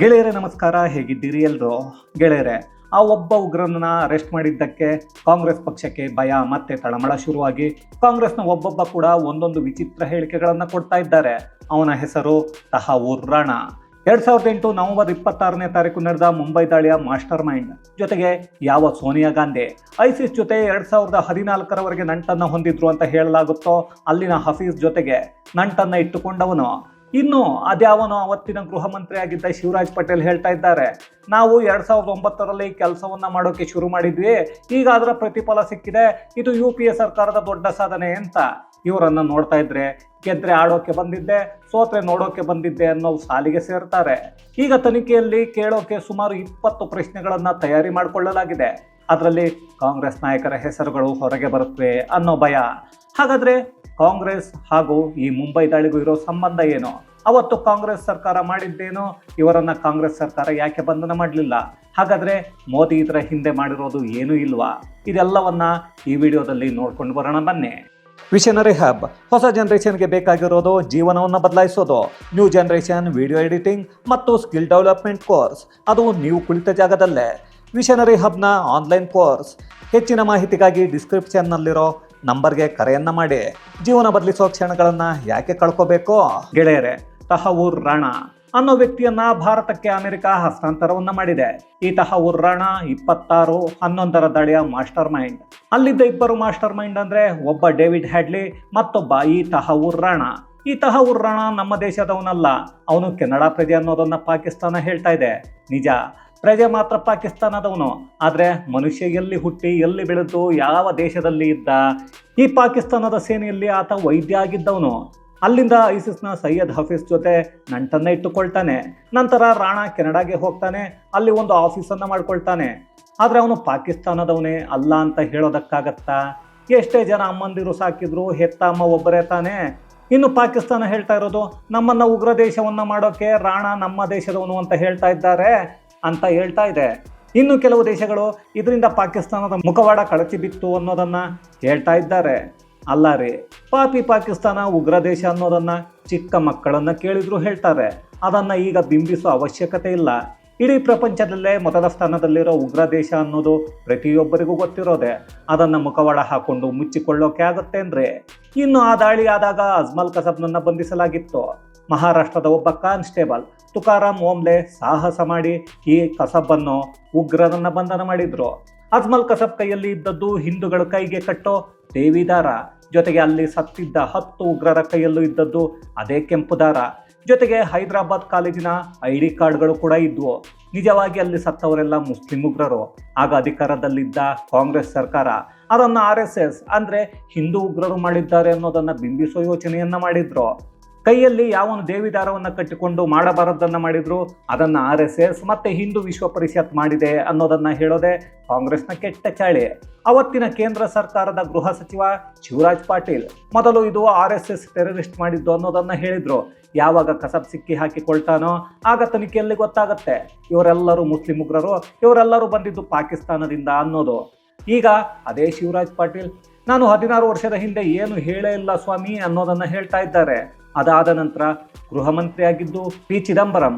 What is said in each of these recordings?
ಗೆಳೆಯರೇ, ನಮಸ್ಕಾರ. ಹೇಗಿದ್ದೀರಿ ಎಲ್ಲರೂ ಗೆಳೆಯರೆ, ಆ ಒಬ್ಬ ಉಗ್ರನನ್ನ ಅರೆಸ್ಟ್ ಮಾಡಿದ್ದಕ್ಕೆ ಕಾಂಗ್ರೆಸ್ ಪಕ್ಷಕ್ಕೆ ಭಯ, ಮತ್ತೆ ತಳಮಳ ಶುರುವಾಗಿ ಕಾಂಗ್ರೆಸ್ನ ಒಬ್ಬೊಬ್ಬ ಕೂಡ ಒಂದೊಂದು ವಿಚಿತ್ರ ಹೇಳಿಕೆಗಳನ್ನು ಕೊಡ್ತಾ ಇದ್ದಾರೆ. ಅವನ ಹೆಸರು ತಹಾವೂರ್ ರಾಣಾ. ಎರಡ್ ಸಾವಿರದ ಎಂಟು ನವೆಂಬರ್ ಇಪ್ಪತ್ತಾರನೇ ತಾರೀಕು ನಡೆದ ಮುಂಬೈ ದಾಳಿಯ ಮಾಸ್ಟರ್ ಮೈಂಡ್ ಜೊತೆಗೆ ಯಾವ ಸೋನಿಯಾ ಗಾಂಧಿ? ಐಸಿಸ್ ಜೊತೆ ಎರಡ್ ಸಾವಿರದ ಹದಿನಾಲ್ಕರವರೆಗೆ ನಂಟನ್ನ ಹೊಂದಿದ್ರು ಅಂತ ಹೇಳಲಾಗುತ್ತೋ, ಅಲ್ಲಿನ ಹಫೀಸ್ ಜೊತೆಗೆ ನಂಟನ್ನ ಇಟ್ಟುಕೊಂಡವನು. ಇನ್ನು ಅದ್ಯಾವನು ಅವತ್ತಿನ ಗೃಹ ಮಂತ್ರಿಯಾಗಿದ್ದ ಶಿವರಾಜ್ ಪಟೇಲ್ ಹೇಳ್ತಾ ಇದ್ದಾರೆ, ನಾವು ಎರಡ್ ಸಾವಿರದ ಒಂಬತ್ತರಲ್ಲಿ ಕೆಲಸವನ್ನ ಮಾಡೋಕೆ ಶುರು ಮಾಡಿದ್ವಿ ಈಗ ಅದರ ಪ್ರತಿಫಲ ಸಿಕ್ಕಿದೆ, ಇದು ಯು ಪಿ ಎ ಸರ್ಕಾರದ ದೊಡ್ಡ ಸಾಧನೆ ಅಂತ ಇವರನ್ನ ನೋಡ್ತಾ ಇದ್ರೆ, ಗೆದ್ರೆ ಆಡೋಕೆ ಬಂದಿದ್ದೆ, ಸೋತ್ರೆ ನೋಡೋಕೆ ಬಂದಿದ್ದೆ ಅನ್ನೋ ಸಾಲಿಗೆ ಸೇರ್ತಾರೆ. ಈಗ ತನಿಖೆಯಲ್ಲಿ ಕೇಳೋಕೆ ಸುಮಾರು ಇಪ್ಪತ್ತು ಪ್ರಶ್ನೆಗಳನ್ನ ತಯಾರಿ ಮಾಡಿಕೊಳ್ಳಲಾಗಿದೆ, ಅದರಲ್ಲಿ ಕಾಂಗ್ರೆಸ್ ನಾಯಕರ ಹೆಸರುಗಳು ಹೊರಗೆ ಬರುತ್ತವೆ ಅನ್ನೋ ಭಯ. ಹಾಗಾದ್ರೆ ಕಾಂಗ್ರೆಸ್ ಹಾಗೂ ಈ ಮುಂಬೈ ದಾಳಿಗೂ ಇರೋ ಸಂಬಂಧ ಏನು? ಅವತ್ತು ಕಾಂಗ್ರೆಸ್ ಸರ್ಕಾರ ಮಾಡಿದ್ದೇನು? ಇವರನ್ನ ಕಾಂಗ್ರೆಸ್ ಸರ್ಕಾರ ಯಾಕೆ ಬಂಧನ ಮಾಡಲಿಲ್ಲ? ಹಾಗಾದ್ರೆ ಮೋದಿ ಇದರ ಹಿಂದೆ ಮಾಡಿರೋದು ಏನೂ ಇಲ್ವಾ? ಇದೆಲ್ಲವನ್ನ ಈ ವಿಡಿಯೋದಲ್ಲಿ ನೋಡ್ಕೊಂಡು ಬರೋಣ ಬನ್ನಿ. ವಿಷನರಿ ಹಬ್ ಹೊಸ ಜನರೇಷನ್ಗೆ ಬೇಕಾಗಿರೋದು ಜೀವನವನ್ನು ಬದಲಾಯಿಸೋದು. ನ್ಯೂ ಜನರೇಷನ್ ವಿಡಿಯೋ ಎಡಿಟಿಂಗ್ ಮತ್ತು ಸ್ಕಿಲ್ ಡೆವಲಪ್ಮೆಂಟ್ ಕೋರ್ಸ್ ಅದು ನೀವು ಕುಳಿತ ಜಾಗದಲ್ಲೇ. ವಿಷನರಿ ಹಬ್ನ ಆನ್ಲೈನ್ ಕೋರ್ಸ್ ಹೆಚ್ಚಿನ ಮಾಹಿತಿಗಾಗಿ ಡಿಸ್ಕ್ರಿಪ್ಷನ್ನಲ್ಲಿರೋ ನಂಬರ್ಗೆ ಕರೆಯನ್ನ ಮಾಡಿ. ಜೀವನ ಬದಲಿಸೋ ಕ್ಷಣಗಳನ್ನ ಯಾಕೆ ಕಳ್ಕೋಬೇಕು? ಗೆಳೆಯರೆ, ತಹವೂರ್ ರಾಣ ಅನ್ನೋ ವ್ಯಕ್ತಿಯನ್ನ ಭಾರತಕ್ಕೆ ಅಮೆರಿಕ ಹಸ್ತಾಂತರವನ್ನ ಮಾಡಿದೆ. ಈ ತಹವೂರ್ ರಾಣಾ ಇಪ್ಪತ್ತಾರು ಹನ್ನೊಂದರ ದಳಿಯ ಮಾಸ್ಟರ್ ಮೈಂಡ್. ಅಲ್ಲಿದ್ದ ಇಬ್ಬರು ಮಾಸ್ಟರ್ ಮೈಂಡ್ ಅಂದ್ರೆ ಒಬ್ಬ ಡೇವಿಡ್ ಹ್ಯಾಡ್ಲಿ, ಮತ್ತೊಬ್ಬ ಈ ತಹವೂರ್ ರಾಣಾ. ಈ ತಹವೂರ್ ರಾಣ ನಮ್ಮ ದೇಶದವನಲ್ಲ, ಅವನು ಕೆನಡಾ ಪ್ರಜೆ ಅನ್ನೋದನ್ನ ಪಾಕಿಸ್ತಾನ ಹೇಳ್ತಾ ಇದೆ. ನಿಜ ಪ್ರಜೆ ಮಾತ್ರ ಪಾಕಿಸ್ತಾನದವನು. ಆದರೆ ಮನುಷ್ಯ ಎಲ್ಲಿ ಹುಟ್ಟಿ, ಎಲ್ಲಿ ಬೆಳೆದು, ಯಾವ ದೇಶದಲ್ಲಿ ಇದ್ದ, ಈ ಪಾಕಿಸ್ತಾನದ ಸೇನೆಯಲ್ಲಿ ಆತ ವೈದ್ಯ ಆಗಿದ್ದವನು. ಅಲ್ಲಿಂದ ಐಸಿಸ್ನ ಸೈಯದ್ ಹಫೀಸ್ ಜೊತೆ ನಂಟನ್ನ ಇಟ್ಟುಕೊಳ್ತಾನೆ. ನಂತರ ರಾಣಾ ಕೆನಡಾಗೆ ಹೋಗ್ತಾನೆ, ಅಲ್ಲಿ ಒಂದು ಆಫೀಸನ್ನು ಮಾಡ್ಕೊಳ್ತಾನೆ. ಆದರೆ ಅವನು ಪಾಕಿಸ್ತಾನದವನೇ ಅಲ್ಲ ಅಂತ ಹೇಳೋದಕ್ಕಾಗತ್ತಾ? ಎಷ್ಟೇ ಜನ ಅಮ್ಮಂದಿರು ಸಾಕಿದ್ರು, ಹೆತ್ತ ಅಮ್ಮ ಒಬ್ಬರೇ ತಾನೇ. ಇನ್ನು ಪಾಕಿಸ್ತಾನ ಹೇಳ್ತಾ ಇರೋದು, ನಮ್ಮನ್ನು ಉಗ್ರ ದೇಶವನ್ನು ಮಾಡೋಕೆ ರಾಣಾ ನಮ್ಮ ದೇಶದವನು ಅಂತ ಹೇಳ್ತಾ ಇದ್ದಾರೆ. ಅಂತ ಹೇಳ್ತಾ ಇದೆ. ಇನ್ನು ಕೆಲವು ದೇಶಗಳು ಇದರಿಂದ ಪಾಕಿಸ್ತಾನದ ಮುಖವಾಡ ಕಳಚಿ ಬಿತ್ತು ಅನ್ನೋದನ್ನ ಹೇಳ್ತಾ ಇದ್ದಾರೆ. ಅಲ್ಲ ರೀ, ಪಾಪಿ ಪಾಕಿಸ್ತಾನ ಉಗ್ರ ದೇಶ ಅನ್ನೋದನ್ನ ಚಿಕ್ಕ ಮಕ್ಕಳನ್ನ ಕೇಳಿದ್ರು ಹೇಳ್ತಾರೆ. ಅದನ್ನ ಈಗ ಬಿಂಬಿಸೋ ಅವಶ್ಯಕತೆ ಇಲ್ಲ. ಇಡೀ ಪ್ರಪಂಚದಲ್ಲೇ ಮೊದಲ ಸ್ಥಾನದಲ್ಲಿರೋ ಉಗ್ರ ದೇಶ ಅನ್ನೋದು ಪ್ರತಿಯೊಬ್ಬರಿಗೂ ಗೊತ್ತಿರೋದೆ. ಅದನ್ನ ಮುಖವಾಡ ಹಾಕೊಂಡು ಮುಚ್ಚಿಕೊಳ್ಳೋಕೆ ಆಗುತ್ತೆ ಅಂದ್ರೆ ಇನ್ನು ಆ ದಾಳಿ ಆದಾಗ ಅಜ್ಮಲ್ ಕಸಬ್ನನ್ನ ಬಂಧಿಸಲಾಗಿತ್ತು. ಮಹಾರಾಷ್ಟ್ರದ ಒಬ್ಬ ಕಾನ್ಸ್ಟೇಬಲ್ ತುಕಾರಾಮ್ ಓಮ್ಲೆ ಸಾಹಸ ಮಾಡಿ ಈ ಕಸಬನ್ನು ಉಗ್ರರನ್ನ ಬಂಧನ ಮಾಡಿದ್ರು. ಅಜ್ಮಲ್ ಕಸಬ್ ಕೈಯಲ್ಲಿ ಇದ್ದದ್ದು ಹಿಂದೂಗಳು ಕೈಗೆ ಕಟ್ಟೋ ದೇವಿದಾರ. ಜೊತೆಗೆ ಅಲ್ಲಿ ಸತ್ತಿದ್ದ ಹತ್ತು ಉಗ್ರರ ಕೈಯಲ್ಲೂ ಇದ್ದದ್ದು ಅದೇ ಕೆಂಪು ದಾರ. ಜೊತೆಗೆ ಹೈದರಾಬಾದ್ ಕಾಲೇಜಿನ ಐ ಡಿ ಕಾರ್ಡ್ಗಳು ಕೂಡ ಇದ್ವು. ನಿಜವಾಗಿ ಅಲ್ಲಿ ಸತ್ತವರೆಲ್ಲ ಮುಸ್ಲಿಂ ಉಗ್ರರು. ಆಗ ಅಧಿಕಾರದಲ್ಲಿದ್ದ ಕಾಂಗ್ರೆಸ್ ಸರ್ಕಾರ ಅದನ್ನು ಆರ್ ಎಸ್ ಎಸ್ ಅಂದರೆ ಹಿಂದೂ ಉಗ್ರರು ಮಾಡಿದ್ದಾರೆ ಅನ್ನೋದನ್ನು ಬಿಂಬಿಸೋ ಯೋಚನೆಯನ್ನು ಮಾಡಿದ್ರು. ಕೈಯಲ್ಲಿ ಒಂದು ದೇವಿದಾರವನ್ನು ಕಟ್ಟಿಕೊಂಡು ಮಾಡಬಾರದನ್ನ ಮಾಡಿದ್ರು, ಅದನ್ನ ಆರ್ ಎಸ್ ಎಸ್ ಮತ್ತೆ ಹಿಂದೂ ವಿಶ್ವ ಪರಿಷತ್ ಮಾಡಿದೆ ಅನ್ನೋದನ್ನ ಹೇಳೋದೆ ಕಾಂಗ್ರೆಸ್ನ ಕೆಟ್ಟ ಚಾಳಿ. ಅವತ್ತಿನ ಕೇಂದ್ರ ಸರ್ಕಾರದ ಗೃಹ ಸಚಿವ ಶಿವರಾಜ್ ಪಾಟೀಲ್ ಮೊದಲು ಇದು ಆರ್ ಎಸ್ ಎಸ್ ಟೆರರಿಸ್ಟ್ ಮಾಡಿದ್ದು ಅನ್ನೋದನ್ನ ಹೇಳಿದರು. ಯಾವಾಗ ಕಸಬ್ ಸಿಕ್ಕಿ ಹಾಕಿಕೊಳ್ತಾನೋ ಆಗ ತನಿಖೆಯಲ್ಲಿ ಗೊತ್ತಾಗತ್ತೆ? ಇವರೆಲ್ಲರೂ ಮುಸ್ಲಿಂ ಉಗ್ರರು, ಇವರೆಲ್ಲರೂ ಬಂದಿದ್ದು ಪಾಕಿಸ್ತಾನದಿಂದ ಅನ್ನೋದು. ಈಗ ಅದೇ ಶಿವರಾಜ್ ಪಾಟೀಲ್, ನಾನು ಹದಿನಾರು ವರ್ಷದ ಹಿಂದೆ ಏನು ಹೇಳೇ ಇಲ್ಲ ಸ್ವಾಮಿ ಅನ್ನೋದನ್ನ ಹೇಳ್ತಾ ಇದ್ದಾರೆ. ಅದಾದ ನಂತರ ಗೃಹ ಮಂತ್ರಿಯಾಗಿದ್ದು ಪಿ ಚಿದಂಬರಂ.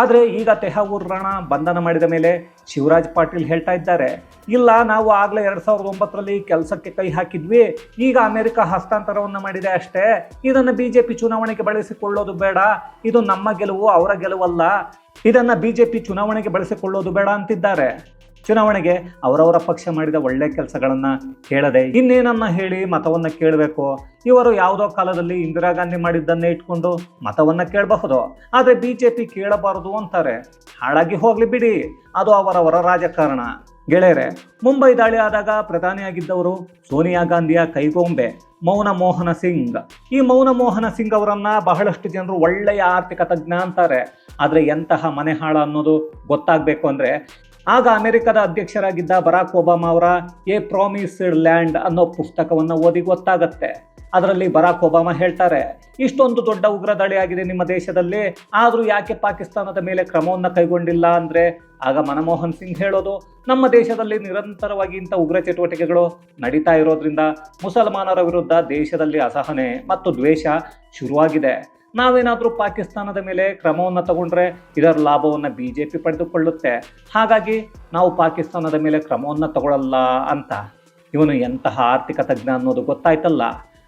ಆದರೆ ಈಗ ತೆಹಾವೂರ್ ರಾಣಾ ಬಂಧನ ಮಾಡಿದ ಮೇಲೆ ಶಿವರಾಜ್ ಪಾಟೀಲ್ ಹೇಳ್ತಾ ಇದ್ದಾರೆ, ಇಲ್ಲ ನಾವು ಆಗಲೇ ಎರಡು ಸಾವಿರದ ಒಂಬತ್ತರಲ್ಲಿ ಕೆಲಸಕ್ಕೆ ಕೈ ಹಾಕಿದ್ವಿ, ಈಗ ಅಮೆರಿಕ ಹಸ್ತಾಂತರವನ್ನು ಮಾಡಿದೆ ಅಷ್ಟೇ, ಇದನ್ನು ಬಿ ಜೆ ಪಿ ಚುನಾವಣೆಗೆ ಬಳಸಿಕೊಳ್ಳೋದು ಬೇಡ, ಇದು ನಮ್ಮ ಗೆಲುವು, ಅವರ ಗೆಲುವಲ್ಲ, ಇದನ್ನು ಬಿ ಜೆ ಪಿ ಚುನಾವಣೆಗೆ ಬಳಸಿಕೊಳ್ಳೋದು ಬೇಡ ಅಂತಿದ್ದಾರೆ. ಚುನಾವಣೆಗೆ ಅವರವರ ಪಕ್ಷ ಮಾಡಿದ ಒಳ್ಳೆ ಕೆಲಸಗಳನ್ನ ಕೇಳದೆ ಇನ್ನೇನನ್ನ ಹೇಳಿ ಮತವನ್ನ ಕೇಳಬೇಕು? ಇವರು ಯಾವುದೋ ಕಾಲದಲ್ಲಿ ಇಂದಿರಾ ಗಾಂಧಿ ಮಾಡಿದ್ದನ್ನೇ ಇಟ್ಕೊಂಡು ಮತವನ್ನ ಕೇಳಬಹುದು. ಆದರೆ ಬಿ ಜೆ ಪಿ ಕೇಳಬಾರದು ಅಂತಾರೆ. ಹಾಳಾಗಿ ಹೋಗ್ಲಿ ಬಿಡಿ. ಅದು ಅವರವರ ರಾಜಕಾರಣ. ಗೆಳೆಯರೆ, ಮುಂಬೈ ದಾಳಿ ಆದಾಗ ಪ್ರಧಾನಿಯಾಗಿದ್ದವರು ಸೋನಿಯಾ ಗಾಂಧಿಯ ಕೈಗೊಂಬೆ, ಮೌನ ಮೋಹನ ಸಿಂಗ್. ಈ ಮೌನ ಮೋಹನ ಸಿಂಗ್ ಅವರನ್ನ ಬಹಳಷ್ಟು ಜನರು ಒಳ್ಳೆಯ ಆರ್ಥಿಕ ತಜ್ಞ ಅಂತಾರೆ. ಆದರೆ ಎಂತಹ ಮನೆ ಹಾಳ ಅನ್ನೋದು ಗೊತ್ತಾಗಬೇಕು ಅಂದ್ರೆ ಆಗ ಅಮೆರಿಕದ ಅಧ್ಯಕ್ಷರಾಗಿದ್ದ ಬರಾಕ್ ಒಬಾಮಾ ಅವರ ಎ ಪ್ರಾಮಿಸ್ಡ್ ಲ್ಯಾಂಡ್ ಅನ್ನೋ ಪುಸ್ತಕವನ್ನು ಓದಿ ಗೊತ್ತಾಗತ್ತೆ. ಅದರಲ್ಲಿ ಬರಾಕ್ ಒಬಾಮಾ ಹೇಳ್ತಾರೆ, ಇಷ್ಟೊಂದು ದೊಡ್ಡ ಉಗ್ರ ದಾಳಿ ಆಗಿದೆ ನಿಮ್ಮ ದೇಶದಲ್ಲಿ, ಆದರೂ ಯಾಕೆ ಪಾಕಿಸ್ತಾನದ ಮೇಲೆ ಕ್ರಮವನ್ನು ಕೈಗೊಂಡಿಲ್ಲ ಅಂದರೆ? ಆಗ ಮನಮೋಹನ್ ಸಿಂಗ್ ಹೇಳೋದು, ನಮ್ಮ ದೇಶದಲ್ಲಿ ನಿರಂತರವಾಗಿ ಇಂಥ ಉಗ್ರ ಚಟುವಟಿಕೆಗಳು ನಡೀತಾ ಇರೋದ್ರಿಂದ ಮುಸಲ್ಮಾನರ ವಿರುದ್ಧ ದೇಶದಲ್ಲಿ ಅಸಹನೆ ಮತ್ತು ದ್ವೇಷ ಶುರುವಾಗಿದೆ. ನಾವೇನಾದ್ರೂ ಪಾಕಿಸ್ತಾನದ ಮೇಲೆ ಕ್ರಮವನ್ನು ತಗೊಂಡ್ರೆ ಇದರ ಲಾಭವನ್ನು ಬಿ ಜೆ ಪಿ ಪಡೆದುಕೊಳ್ಳುತ್ತೆ. ಹಾಗಾಗಿ ನಾವು ಪಾಕಿಸ್ತಾನದ ಮೇಲೆ ಕ್ರಮವನ್ನು ತಗೊಳ್ಳಲ್ಲ ಅಂತ. ಇವನು ಎಂತಹ ಆರ್ಥಿಕ ತಜ್ಞ ಅನ್ನೋದು ಗೊತ್ತಾಯ್ತಲ್ಲ.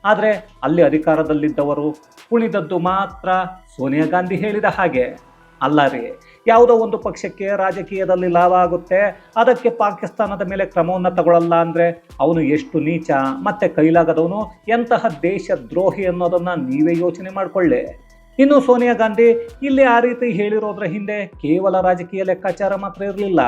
ಆದರೆ ಅಲ್ಲಿ ಅಧಿಕಾರದಲ್ಲಿದ್ದವರು ಉಳಿದದ್ದು ಮಾತ್ರ ಸೋನಿಯಾ ಗಾಂಧಿ ಹೇಳಿದ ಹಾಗೆ. ಅಲ್ಲ ರೀ. ಯಾವುದೋ ಒಂದು ಪಕ್ಷಕ್ಕೆ ರಾಜಕೀಯದಲ್ಲಿ ಲಾಭ ಆಗುತ್ತೆ, ಅದಕ್ಕೆ ಪಾಕಿಸ್ತಾನದ ಮೇಲೆ ಕ್ರಮವನ್ನು ತಗೊಳ್ಳಲ್ಲ ಅಂದರೆ ಅವನು ಎಷ್ಟು ನೀಚ, ಮತ್ತೆ ಕೈಲಾಗದವನು ಎಂತಹ ದೇಶ ದ್ರೋಹಿ ಅನ್ನೋದನ್ನ ನೀವೇ ಯೋಚನೆ ಮಾಡಿಕೊಳ್ಳಿ. ಇನ್ನು ಸೋನಿಯಾ ಗಾಂಧಿ, ಇಲ್ಲಿ ಆ ರೀತಿ ಹೇಳಿರೋದ್ರ ಹಿಂದೆ ಕೇವಲ ರಾಜಕೀಯ ಲೆಕ್ಕಾಚಾರ ಮಾತ್ರ ಇರಲಿಲ್ಲ.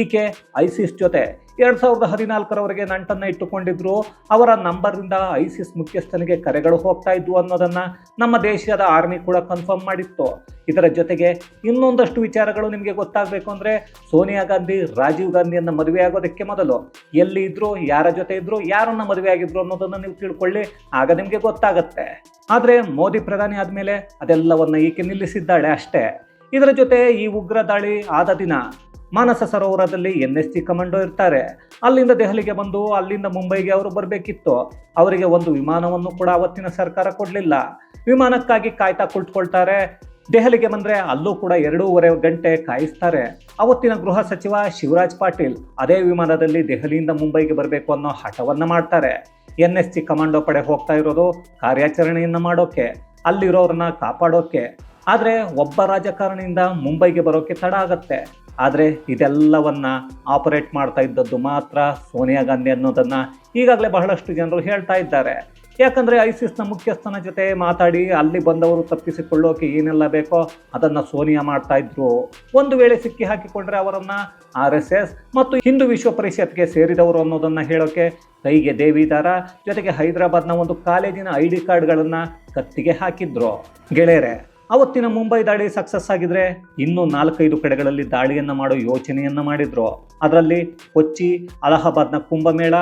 ಈಕೆ ಐಸಿಸ್ ಜೊತೆ ಎರಡ್ ಸಾವಿರದ ಹದಿನಾಲ್ಕರವರೆಗೆ ನಂಟನ್ನ ಇಟ್ಟುಕೊಂಡಿದ್ರು. ಅವರ ನಂಬರ್ನಿಂದ ಐಸಿಸ್ ಮುಖ್ಯಸ್ಥನಿಗೆ ಕರೆಗಳು ಹೋಗ್ತಾ ಇದ್ವು ಅನ್ನೋದನ್ನ ನಮ್ಮ ದೇಶದ ಆರ್ಮಿ ಕೂಡ ಕನ್ಫರ್ಮ್ ಮಾಡಿತ್ತು. ಇದರ ಜೊತೆಗೆ ಇನ್ನೊಂದಷ್ಟು ವಿಚಾರಗಳು ನಿಮಗೆ ಗೊತ್ತಾಗಬೇಕು ಅಂದರೆ ಸೋನಿಯಾ ಗಾಂಧಿ, ರಾಜೀವ್ ಗಾಂಧಿಯನ್ನು ಮದುವೆ ಆಗೋದಕ್ಕೆ ಮೊದಲು ಎಲ್ಲಿ ಇದ್ರು, ಯಾರ ಜೊತೆ ಇದ್ರು, ಯಾರನ್ನ ಮದುವೆ ಆಗಿದ್ರು ಅನ್ನೋದನ್ನು ನೀವು ತಿಳ್ಕೊಳ್ಳಿ, ಆಗ ನಿಮಗೆ ಗೊತ್ತಾಗತ್ತೆ. ಆದರೆ ಮೋದಿ ಪ್ರಧಾನಿ ಆದಮೇಲೆ ಅದೆಲ್ಲವನ್ನು ಈಕೆ ನಿಲ್ಲಿಸಿದ್ದಾಳೆ ಅಷ್ಟೇ. ಇದರ ಜೊತೆ ಈ ಉಗ್ರ ದಾಳಿ ಆದ ದಿನ ಮಾನಸ ಸರೋವರದಲ್ಲಿ ಎನ್ ಎಸ್ ಟಿ ಕಮಾಂಡೋ ಇರ್ತಾರೆ. ಅಲ್ಲಿಂದ ದೆಹಲಿಗೆ ಬಂದು, ಅಲ್ಲಿಂದ ಮುಂಬೈಗೆ ಅವರು ಬರಬೇಕಿತ್ತು. ಅವರಿಗೆ ಒಂದು ವಿಮಾನವನ್ನು ಕೂಡ ಅವತ್ತಿನ ಸರ್ಕಾರ ಕೊಡಲಿಲ್ಲ. ವಿಮಾನಕ್ಕಾಗಿ ಕಾಯ್ತಾ ಕುಳಿತುಕೊಳ್ತಾರೆ. ದೆಹಲಿಗೆ ಬಂದರೆ ಅಲ್ಲೂ ಕೂಡ ಎರಡೂವರೆ ಗಂಟೆ ಕಾಯಿಸ್ತಾರೆ. ಅವತ್ತಿನ ಗೃಹ ಸಚಿವ ಶಿವರಾಜ್ ಪಾಟೀಲ್ ಅದೇ ವಿಮಾನದಲ್ಲಿ ದೆಹಲಿಯಿಂದ ಮುಂಬೈಗೆ ಬರಬೇಕು ಅನ್ನೋ ಹಠವನ್ನು ಮಾಡ್ತಾರೆ. ಎನ್ ಎಸ್ ಜಿ ಕಮಾಂಡೋ ಪಡೆ ಹೋಗ್ತಾ ಇರೋದು ಕಾರ್ಯಾಚರಣೆಯನ್ನು ಮಾಡೋಕ್ಕೆ ಅಲ್ಲಿರೋರನ್ನ ಕಾಪಾಡೋಕೆ. ಆದರೆ ಒಬ್ಬ ರಾಜಕಾರಣಿಯಿಂದ ಮುಂಬೈಗೆ ಬರೋಕ್ಕೆ ತಡ ಆಗತ್ತೆ. ಆದರೆ ಇದೆಲ್ಲವನ್ನ ಆಪರೇಟ್ ಮಾಡ್ತಾ ಇದ್ದದ್ದು ಮಾತ್ರ ಸೋನಿಯಾ ಗಾಂಧಿ ಅನ್ನೋದನ್ನು ಈಗಾಗಲೇ ಬಹಳಷ್ಟು ಜನರು ಹೇಳ್ತಾ ಇದ್ದಾರೆ. ಯಾಕಂದ್ರೆ ಐಸಿಸ್ನ ಮುಖ್ಯಸ್ಥನ ಜೊತೆ ಮಾತಾಡಿ ಅಲ್ಲಿ ಬಂದವರು ತಪ್ಪಿಸಿಕೊಳ್ಳೋಕೆ ಏನೆಲ್ಲ ಬೇಕೋ ಅದನ್ನು ಸೋನಿಯಾ ಮಾಡ್ತಾ ಇದ್ರು. ಒಂದು ವೇಳೆ ಸಿಕ್ಕಿ ಹಾಕಿಕೊಂಡ್ರೆ ಅವರನ್ನು ಆರ್ ಎಸ್ ಎಸ್ ಮತ್ತು ಹಿಂದೂ ವಿಶ್ವ ಪರಿಷತ್ಗೆ ಸೇರಿದವರು ಅನ್ನೋದನ್ನು ಹೇಳೋಕೆ ಕೈಗೆ ದೇವಿದಾರ ಜೊತೆಗೆ ಹೈದರಾಬಾದ್ನ ಒಂದು ಕಾಲೇಜಿನ ಐ ಡಿ ಕಾರ್ಡ್ಗಳನ್ನು ಕತ್ತಿಗೆ ಹಾಕಿದ್ರು. ಗೆಳೆಯರೆ ಅವತ್ತಿನ ಮುಂಬೈ ದಾಳಿ ಸಕ್ಸಸ್ ಆಗಿದ್ರೆ ಇನ್ನೂ ನಾಲ್ಕೈದು ಕಡೆಗಳಲ್ಲಿ ದಾಳಿಯನ್ನ ಮಾಡೋ ಯೋಚನೆಯನ್ನು ಮಾಡಿದ್ರು. ಅದರಲ್ಲಿ ಕೊಚ್ಚಿ, ಅಲಹಾಬಾದ್ನ ಕುಂಭಮೇಳ,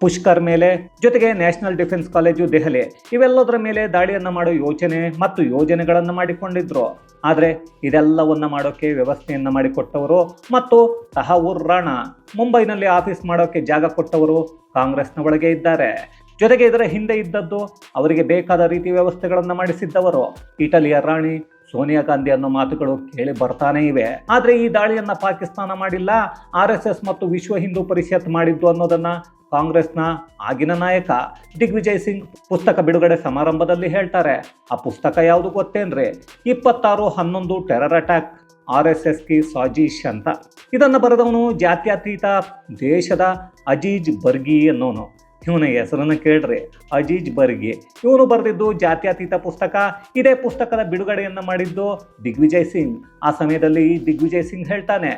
ಪುಷ್ಕರ್ ಮೇಲೆ, ಜೊತೆಗೆ ನ್ಯಾಷನಲ್ ಡಿಫೆನ್ಸ್ ಕಾಲೇಜು ದೆಹಲಿ. ಇವೆಲ್ಲದರ ಮೇಲೆ ದಾಳಿಯನ್ನ ಮಾಡೋ ಯೋಚನೆ ಮತ್ತು ಯೋಜನೆಗಳನ್ನು ಮಾಡಿಕೊಂಡಿದ್ರು. ಆದರೆ ಇದೆಲ್ಲವನ್ನ ಮಾಡೋಕೆ ವ್ಯವಸ್ಥೆಯನ್ನ ಮಾಡಿಕೊಟ್ಟವರು ಮತ್ತು ತಹವೂರ್ ರಾಣಾ. ಮುಂಬೈನಲ್ಲಿ ಆಫೀಸ್ ಮಾಡೋಕೆ ಜಾಗ ಕೊಟ್ಟವರು ಕಾಂಗ್ರೆಸ್ನ ಒಳಗೆ ಇದ್ದಾರೆ. ಜೊತೆಗೆ ಇದರ ಹಿಂದೆ ಇದ್ದದ್ದು ಅವರಿಗೆ ಬೇಕಾದ ರೀತಿ ವ್ಯವಸ್ಥೆಗಳನ್ನು ಮಾಡಿಸಿದ್ದವರು. ಇಟಲಿಯ ರಾಣಿ ಸೋನಿಯಾ ಗಾಂಧಿ ಅನ್ನೋ ಮಾತುಗಳು ಕೇಳಿ ಬರ್ತಾನೆ ಇವೆ. ಆದರೆ ಈ ದಾಳಿಯನ್ನು ಪಾಕಿಸ್ತಾನ ಮಾಡಿಲ್ಲ, ಆರ್ ಎಸ್ ಎಸ್ ಮತ್ತು ವಿಶ್ವ ಹಿಂದೂ ಪರಿಷತ್ ಮಾಡಿದ್ದು ಅನ್ನೋದನ್ನ ಕಾಂಗ್ರೆಸ್ನ ಆಗಿನ ನಾಯಕ ದಿಗ್ವಿಜಯ್ ಸಿಂಗ್ ಪುಸ್ತಕ ಬಿಡುಗಡೆ ಸಮಾರಂಭದಲ್ಲಿ ಹೇಳ್ತಾರೆ. ಆ ಪುಸ್ತಕ ಯಾವುದು ಗೊತ್ತೇನ್ರಿ? ಇಪ್ಪತ್ತಾರು ಹನ್ನೊಂದು terror attack, R S S ಕಿ ಸಾಜೀಶ್ ಅಂತ. ಇದನ್ನು ಬರೆದವನು ಜಾತ್ಯತೀತ ದೇಶದ ಅಜೀಜ್ ಬರ್ಗಿ ಅನ್ನೋನು. ಇವನ ಹೆಸರನ್ನು ಕೇಳ್ರಿ. ಅಜೀಜ್ ಬರ್ಗಿ. ಇವನು ಬರೆದಿದ್ದು ಜಾತ್ಯತೀತ ಪುಸ್ತಕ. ಇದೇ ಪುಸ್ತಕದ ಬಿಡುಗಡೆಯನ್ನು ಮಾಡಿದ್ದು ದಿಗ್ವಿಜಯ್ ಸಿಂಗ್. ಆ ಸಮಯದಲ್ಲಿ ದಿಗ್ವಿಜಯ್ ಸಿಂಗ್ ಹೇಳ್ತಾನೆ,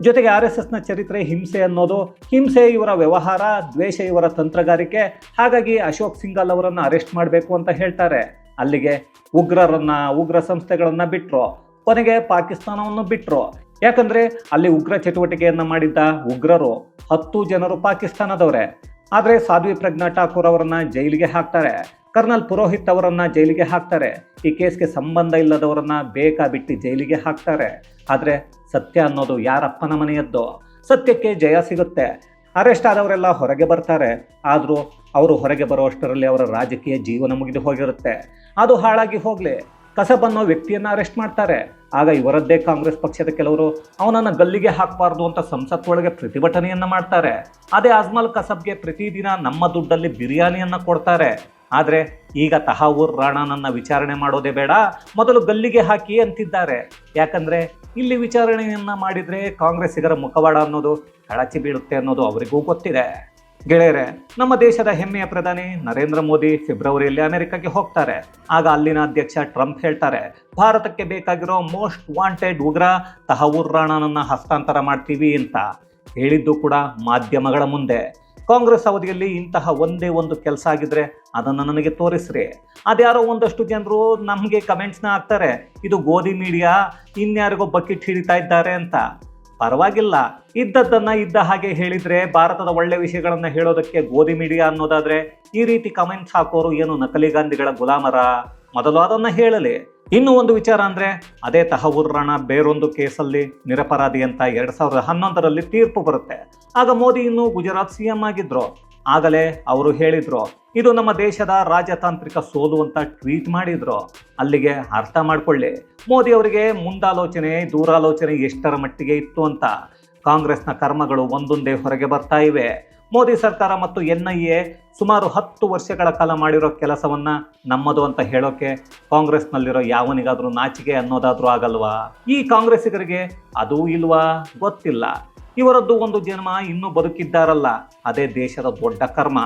ಜೊತೆಗೆ ಆರ್ ಎಸ್ ಎಸ್ನ ಚರಿತ್ರೆ, ಹಿಂಸೆ ಅನ್ನೋದು, ಹಿಂಸೆ ಇವರ ವ್ಯವಹಾರ, ದ್ವೇಷ ಇವರ ತಂತ್ರಗಾರಿಕೆ, ಹಾಗಾಗಿ ಅಶೋಕ್ ಸಿಂಗಲ್ ಅವರನ್ನು ಅರೆಸ್ಟ್ ಮಾಡಬೇಕು ಅಂತ ಹೇಳ್ತಾರೆ. ಅಲ್ಲಿಗೆ ಉಗ್ರರನ್ನ, ಉಗ್ರ ಸಂಸ್ಥೆಗಳನ್ನು ಬಿಟ್ಟರು ಕೊನೆಗೆ ಪಾಕಿಸ್ತಾನವನ್ನು ಬಿಟ್ಟರು ಯಾಕಂದ್ರೆ ಅಲ್ಲಿ ಉಗ್ರ ಚಟುವಟಿಕೆಯನ್ನು ಮಾಡಿದ್ದ ಉಗ್ರರು ಹತ್ತು ಜನರು ಪಾಕಿಸ್ತಾನದವರೇ. ಆದರೆ ಸಾಧ್ವಿ ಪ್ರಜ್ಞಾ ಠಾಕೂರ್ ಅವರನ್ನ ಜೈಲಿಗೆ ಹಾಕ್ತಾರೆ. ಕರ್ನಲ್ ಪುರೋಹಿತ್ ಅವರನ್ನ ಜೈಲಿಗೆ ಹಾಕ್ತಾರೆ. ಈ ಕೇಸ್ಗೆ ಸಂಬಂಧ ಇಲ್ಲದವರನ್ನ ಬೇಕಾ ಬಿಟ್ಟು ಜೈಲಿಗೆ ಹಾಕ್ತಾರೆ. ಆದರೆ ಸತ್ಯ ಅನ್ನೋದು ಯಾರಪ್ಪನ ಮನೆಯದ್ದು? ಸತ್ಯಕ್ಕೆ ಜಯ ಸಿಗುತ್ತೆ. ಅರೆಸ್ಟ್ ಆದವರೆಲ್ಲ ಹೊರಗೆ ಬರ್ತಾರೆ. ಆದರೂ ಅವರು ಹೊರಗೆ ಬರುವಷ್ಟರಲ್ಲಿ ಅವರ ರಾಜಕೀಯ ಜೀವನ ಮುಗಿದು ಹೋಗಿರುತ್ತೆ. ಅದು ಹಾಳಾಗಿ ಹೋಗಲಿ. ಕಸಬ್ ವ್ಯಕ್ತಿಯನ್ನು ವ್ಯಕ್ತಿಯನ್ನ ಅರೆಸ್ಟ್ ಮಾಡ್ತಾರೆ. ಆಗ ಇವರದ್ದೇ ಕಾಂಗ್ರೆಸ್ ಪಕ್ಷದ ಕೆಲವರು ಅವನನ್ನು ಗಲ್ಲಿಗೆ ಹಾಕಬಾರ್ದು ಅಂತ ಸಂಸತ್ ಒಳಗೆ ಪ್ರತಿಭಟನೆಯನ್ನ ಮಾಡ್ತಾರೆ. ಅದೇ ಅಜ್ಮಲ್ ಕಸಬ್ಗೆ ಪ್ರತಿದಿನ ನಮ್ಮ ದುಡ್ಡಲ್ಲಿ ಬಿರಿಯಾನಿಯನ್ನು ಕೊಡ್ತಾರೆ. ಆದರೆ ಈಗ ತಹಾವೂರ್ ರಾಣಾನನ್ನ ವಿಚಾರಣೆ ಮಾಡೋದೇ ಬೇಡ, ಮೊದಲು ಗಲ್ಲಿಗೆ ಹಾಕಿ ಅಂತಿದ್ದಾರೆ. ಯಾಕಂದ್ರೆ ಇಲ್ಲಿ ವಿಚಾರಣೆಯನ್ನ ಮಾಡಿದ್ರೆ ಕಾಂಗ್ರೆಸ್ಸಿಗರ ಮುಖವಾಡ ಅನ್ನೋದು ಕಳಚಿ ಬೀಳುತ್ತೆ ಅನ್ನೋದು ಅವರಿಗೂ ಗೊತ್ತಿದೆ. ಗೆಳೆಯರೆ, ನಮ್ಮ ದೇಶದ ಹೆಮ್ಮೆಯ ಪ್ರಧಾನಿ ನರೇಂದ್ರ ಮೋದಿ ಫೆಬ್ರವರಿಯಲ್ಲಿ ಅಮೆರಿಕಕ್ಕೆ ಹೋಗ್ತಾರೆ. ಆಗ ಅಲ್ಲಿನ ಅಧ್ಯಕ್ಷ ಟ್ರಂಪ್ ಹೇಳ್ತಾರೆ, ಭಾರತಕ್ಕೆ ಬೇಕಾಗಿರೋ ಮೋಸ್ಟ್ ವಾಂಟೆಡ್ ಉಗ್ರ ತಹವೂರ್ ರಾಣಾನನ್ನ ಹಸ್ತಾಂತರ ಮಾಡ್ತೀವಿ ಅಂತ. ಹೇಳಿದ್ದು ಕೂಡ ಮಾಧ್ಯಮಗಳ ಮುಂದೆ. ಕಾಂಗ್ರೆಸ್ ಅವಧಿಯಲ್ಲಿ ಇಂತಹ ಒಂದೇ ಒಂದು ಕೆಲಸ ಆಗಿದ್ರೆ ಅದನ್ನು ನನಗೆ ತೋರಿಸ್ರಿ. ಅದ್ಯಾರೋ ಒಂದಷ್ಟು ಜನರು ನಮಗೆ ಕಮೆಂಟ್ಸ್ನ ಹಾಕ್ತಾರೆ, ಇದು ಗೋಧಿ ಮೀಡಿಯಾ, ಇನ್ಯಾರಿಗೋ ಬಕೆಟ್ ಹಿಡಿತಾ ಇದ್ದಾರೆ ಅಂತ. ಪರವಾಗಿಲ್ಲ. ಇದ್ದದ್ದನ್ನ ಇದ್ದ ಹಾಗೆ ಹೇಳಿದ್ರೆ ಭಾರತದ ಒಳ್ಳೆ ವಿಷಯಗಳನ್ನ ಹೇಳೋದಕ್ಕೆ ಗೋಧಿ ಮೀಡಿಯಾ ಅನ್ನೋದಾದ್ರೆ ಈ ರೀತಿ ಕಮೆಂಟ್ಸ್ ಹಾಕೋರು ಏನು ನಕಲಿ ಗಾಂಧಿಗಳ ಗುಲಾಮರ? ಮೊದಲು ಅದನ್ನ ಹೇಳಲಿ. ಇನ್ನು ಒಂದು ವಿಚಾರ ಅಂದ್ರೆ, ಅದೇ ತಹವೂರ್ ರಾಣಾ ಬೇರೊಂದು ಕೇಸಲ್ಲಿ ನಿರಪರಾಧಿ ಅಂತ ಎರಡ್ ಸಾವಿರದ ಹನ್ನೊಂದರಲ್ಲಿ ತೀರ್ಪು ಬರುತ್ತೆ. ಆಗ ಮೋದಿ ಇನ್ನು ಗುಜರಾತ್ ಸಿಎಂ ಆಗಿದ್ರು. ಆಗಲೇ ಅವರು ಹೇಳಿದ್ರು, ಇದು ನಮ್ಮ ದೇಶದ ರಾಜತಾಂತ್ರಿಕ ಸೋಲು ಅಂತ ಟ್ವೀಟ್ ಮಾಡಿದ್ರು. ಅಲ್ಲಿಗೆ ಅರ್ಥ ಮಾಡ್ಕೊಳ್ಳಿ, ಮೋದಿ ಅವರಿಗೆ ಮುಂದಾಲೋಚನೆ, ದೂರಾಲೋಚನೆ ಎಷ್ಟರ ಮಟ್ಟಿಗೆ ಇತ್ತು ಅಂತ. ಕಾಂಗ್ರೆಸ್ನ ಕರ್ಮಗಳು ಒಂದೊಂದೇ ಹೊರಗೆ ಬರ್ತಾ ಇವೆ. ಮೋದಿ ಸರ್ಕಾರ ಮತ್ತು ಎನ್ ಐ ಎ ಸುಮಾರು ಹತ್ತು ವರ್ಷಗಳ ಕಾಲ ಮಾಡಿರೋ ಕೆಲಸವನ್ನ ನಮ್ಮದು ಅಂತ ಹೇಳೋಕೆ ಕಾಂಗ್ರೆಸ್ನಲ್ಲಿರೋ ಯಾವನಿಗಾದ್ರೂ ನಾಚಿಕೆ ಅನ್ನೋದಾದ್ರೂ ಆಗಲ್ವಾ? ಈ ಕಾಂಗ್ರೆಸ್ಸಿಗರಿಗೆ ಅದೂ ಇಲ್ವಾ? ಗೊತ್ತಿಲ್ಲ. ಇವರದ್ದು ಒಂದು ಜನ್ಮ ಇನ್ನೂ ಬದುಕಿದ್ದಾರಲ್ಲ. ಅದೇ ದೇಶದ ದೊಡ್ಡ ಕರ್ಮ.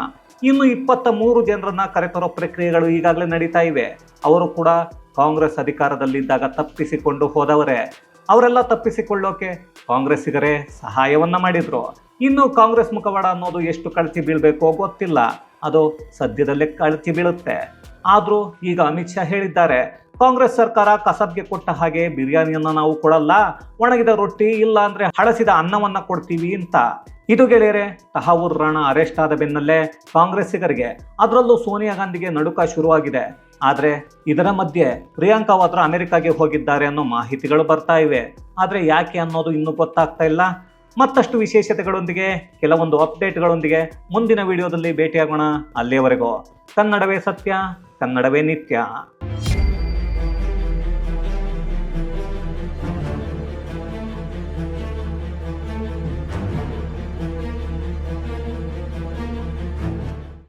ಇನ್ನು ಇಪ್ಪತ್ತ ಮೂರು ಜನರನ್ನ ಕರೆತರೋ ಪ್ರಕ್ರಿಯೆಗಳು ಈಗಾಗಲೇ ನಡೀತಾ ಇವೆ. ಅವರು ಕೂಡ ಕಾಂಗ್ರೆಸ್ ಅಧಿಕಾರದಲ್ಲಿದ್ದಾಗ ತಪ್ಪಿಸಿಕೊಂಡು ಹೋದವರೇ. ಅವರೆಲ್ಲ ತಪ್ಪಿಸಿಕೊಳ್ಳೋಕೆ ಕಾಂಗ್ರೆಸ್ಸಿಗರೇ ಸಹಾಯವನ್ನ ಮಾಡಿದ್ರು. ಇನ್ನು ಕಾಂಗ್ರೆಸ್ ಮುಖವಾಡ ಅನ್ನೋದು ಎಷ್ಟು ಕಳಚಿ ಬೀಳ್ಬೇಕೋ ಗೊತ್ತಿಲ್ಲ. ಅದು ಸದ್ಯದಲ್ಲೇ ಕಳಚಿ ಬೀಳುತ್ತೆ. ಆದರೂ ಈಗ ಅಮಿತ್ ಶಾ ಹೇಳಿದ್ದಾರೆ ಕಾಂಗ್ರೆಸ್ ಸರ್ಕಾರ ಕಸಬ್ಗೆ ಕೊಟ್ಟ ಹಾಗೆ ಬಿರಿಯಾನಿಯನ್ನ ನಾವು ಕೊಡಲ್ಲ, ಒಣಗಿದ ರೊಟ್ಟಿ ಇಲ್ಲ ಅಂದ್ರೆ ಹಳಸಿದ ಅನ್ನವನ್ನ ಕೊಡ್ತೀವಿ ಅಂತ. ಇದು ಗೆಳೆಯರೆ, ತಹಾವೂರ್ ರಾಣಾ ಅರೆಸ್ಟ್ ಆದ ಬೆನ್ನಲ್ಲೇ ಕಾಂಗ್ರೆಸ್ಸಿಗರಿಗೆ, ಅದರಲ್ಲೂ ಸೋನಿಯಾ ಗಾಂಧಿಗೆ ನಡುಕ ಶುರುವಾಗಿದೆ. ಆದರೆ ಇದರ ಮಧ್ಯೆ ಪ್ರಿಯಾಂಕಾ ವಾದ್ರಾ ಅಮೆರಿಕಾಗೆ ಹೋಗಿದ್ದಾರೆ ಅನ್ನೋ ಮಾಹಿತಿಗಳು ಬರ್ತಾ ಇವೆ. ಆದರೆ ಯಾಕೆ ಅನ್ನೋದು ಇನ್ನೂ ಗೊತ್ತಾಗ್ತಾ ಇಲ್ಲ. ಮತ್ತಷ್ಟು ವಿಶೇಷತೆಗಳೊಂದಿಗೆ, ಕೆಲವೊಂದು ಅಪ್ಡೇಟ್ಗಳೊಂದಿಗೆ ಮುಂದಿನ ವಿಡಿಯೋದಲ್ಲಿ ಭೇಟಿಯಾಗೋಣ. ಅಲ್ಲಿಯವರೆಗೂ ಕನ್ನಡವೇ ಸತ್ಯ, ಕನ್ನಡವೇ ನಿತ್ಯ.